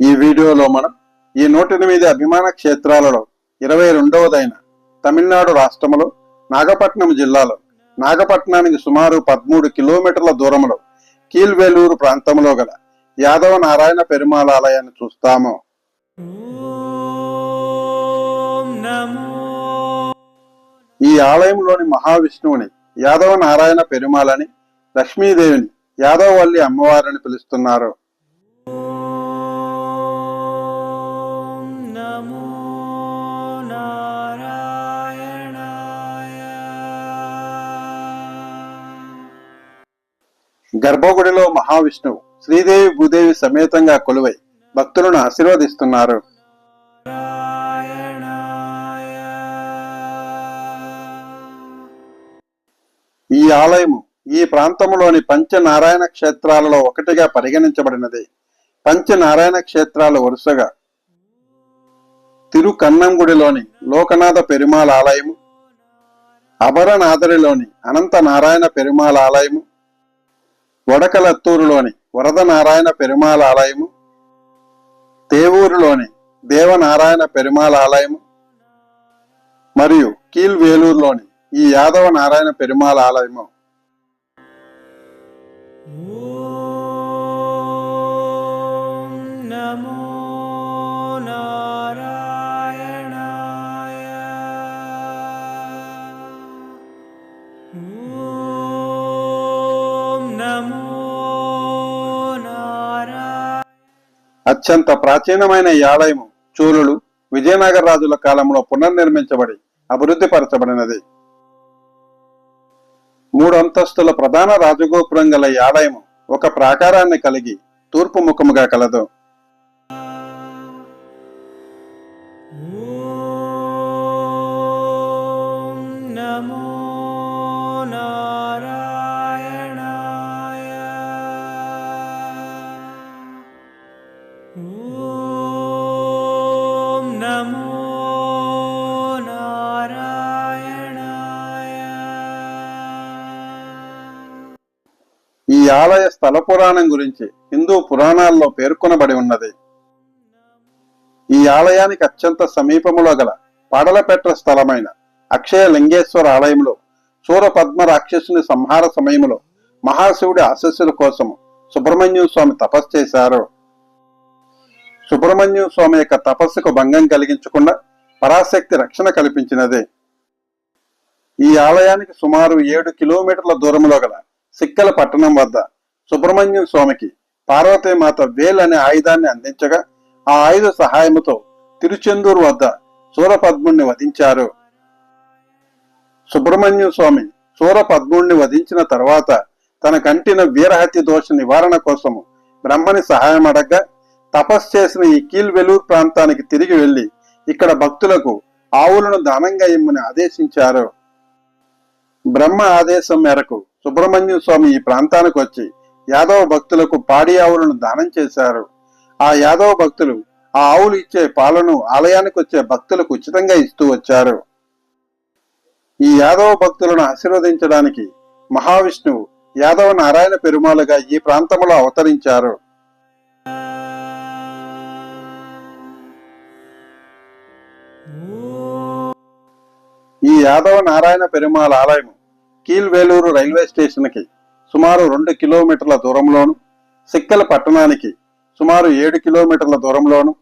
ఈ వీడియోలో మనం ఈ నూట ఎనిమిది అభిమాన క్షేత్రాలలో ఇరవై రెండవదైన తమిళనాడు రాష్ట్రములో నాగపట్నం జిల్లాలో నాగపట్నానికి సుమారు పదమూడు కిలోమీటర్ల దూరంలో కీల్వేలూరు ప్రాంతంలో గల యాదవ నారాయణ పెరుమాల ఆలయాన్ని చూస్తాము. ఈ ఆలయంలోని మహావిష్ణువుని యాదవ నారాయణ పెరుమాలని లక్ష్మీదేవిని యాదవవల్లి అమ్మవారిని పిలుస్తున్నారు. గర్భగుడిలో మహావిష్ణువు శ్రీదేవి భూదేవి సమేతంగా కొలువై భక్తులను ఆశీర్వదిస్తున్నారు. ఈ ఆలయము ఈ ప్రాంతంలోని పంచనారాయణ క్షేత్రాలలో ఒకటిగా పరిగణించబడినది. పంచనారాయణ క్షేత్రాలు వరుసగా తిరుకన్నంగుడిలోని లోకనాథ పెరుమాల ఆలయము అభరనాథరిలోని అనంత నారాయణ పెరుమాల ఆలయము వడకలత్తూరులోని వరద నారాయణ ఆలయము తేవూరులోని దేవనారాయణ పెరుమాల ఆలయము మరియు కీల్వేలూరులోని ఈ యాదవ నారాయణ పెరుమాల ఆలయము అత్యంత ప్రాచీనమైన ఈ ఆలయము చూలులు విజయనగర రాజుల కాలంలో పునర్నిర్మించబడి అభివృద్ధి పరచబడినది. మూడు అంతస్తుల ప్రధాన రాజగోపురం గల ఈ ఆలయము ఒక ప్రాకారాన్ని కలిగి తూర్పు ముఖముగా కలదు. ॐ नमो नारायणाय ఈ ఆలయ స్థల పురాణం గురించి హిందూ పురాణాల్లో పేర్కొనబడి ఉన్నది ఈ ఆలయానికి అత్యంత సమీపములో గల పాడలపెట్ర స్థలమైన అక్షయ లింగేశ్వర ఆలయంలో సూరపద్మ రాక్షసుని సంహార సమయంలో మహాశివుడి ఆశస్సుల కోసము సుబ్రహ్మణ్యం స్వామి తపస్సు చేశారు సుబ్రహ్మణ్యం స్వామి యొక్క తపస్సుకు భంగం కలిగించకుండా పరాశక్తి రక్షణ కల్పించినదే. ఈ ఆలయానికి సుమారు ఏడు కిలోమీటర్ల దూరంలో గల సిక్కల పట్టణం వద్ద సుబ్రహ్మణ్యం స్వామికి పార్వతీమాత వేల్ అనే ఆయుధాన్ని అందించగా ఆ ఆయుధ సహాయముతో తిరుచెందూరు వద్ద సూరపద్ముణ్ణి వధించారు. సుబ్రహ్మణ్యం స్వామి సూరపద్ముణ్ణి వధించిన తర్వాత తన కంటిన వీరహత్య దోష నివారణ కోసము బ్రహ్మని సహాయం అడగ్గా తపస్సు చేసిన ఈ కీల్వెలూరు ప్రాంతానికి తిరిగి వెళ్ళి ఇక్కడ భక్తులకు ఆవులను దానంగా ఇమ్మని ఆదేశించారు. బ్రహ్మ ఆదేశం మేరకు సుబ్రహ్మణ్యం స్వామి ఈ ప్రాంతానికి వచ్చి యాదవ భక్తులకు పాడి ఆవులను దానం చేశారు. ఆ యాదవ భక్తులు ఆ ఆవులు ఇచ్చే పాలను ఆలయానికి వచ్చే భక్తులకు ఉచితంగా ఇస్తూ వచ్చారు. ఈ యాదవ భక్తులను ఆశీర్వదించడానికి మహావిష్ణువు యాదవ నారాయణ పెరుమాలుగా ఈ ప్రాంతంలో అవతరించారు. ఈ యాదవ నారాయణ పెరుమాళ ఆలయం కీల్వేలూరు రైల్వే స్టేషన్కి సుమారు రెండు కిలోమీటర్ల దూరంలోను సిక్కల పట్టణానికి సుమారు ఏడు కిలోమీటర్ల దూరంలోను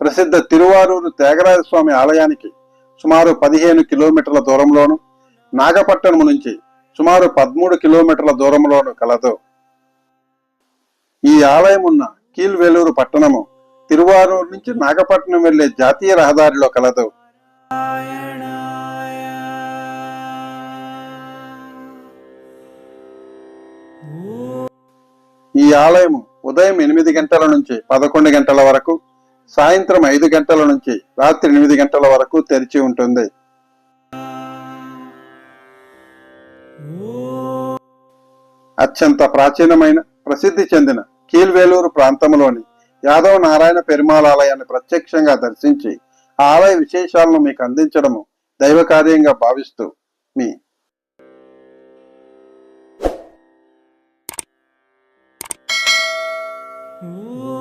ప్రసిద్ధ తిరువారూరు త్యాగరాజ స్వామి ఆలయానికి సుమారు పదిహేను కిలోమీటర్ల దూరంలోను నాగపట్టణం నుంచి సుమారు పదమూడు కిలోమీటర్ల దూరంలోను కలదు. ఈ ఆలయం ఉన్న కీల్వేలూరు పట్టణము తిరువారూరు నుంచి నాగపట్నం వెళ్ళే జాతీయ రహదారిలో కలదు. ఈ ఆలయము ఉదయం ఎనిమిది గంటల నుంచి పదకొండు గంటల వరకు సాయంత్రం ఐదు గంటల నుంచి రాత్రి ఎనిమిది గంటల వరకు తెరిచి ఉంటుంది. అత్యంత ప్రాచీనమైన ప్రసిద్ధి చెందిన కీల్వేలూరు ప్రాంతంలోని యాదవ నారాయణ పెరుమాళ ఆలయాన్ని ప్రత్యక్షంగా దర్శించి ఆలయ విశేషాలను మీకు అందించడము దైవ కార్యంగా భావిస్తూ మీ Ooh.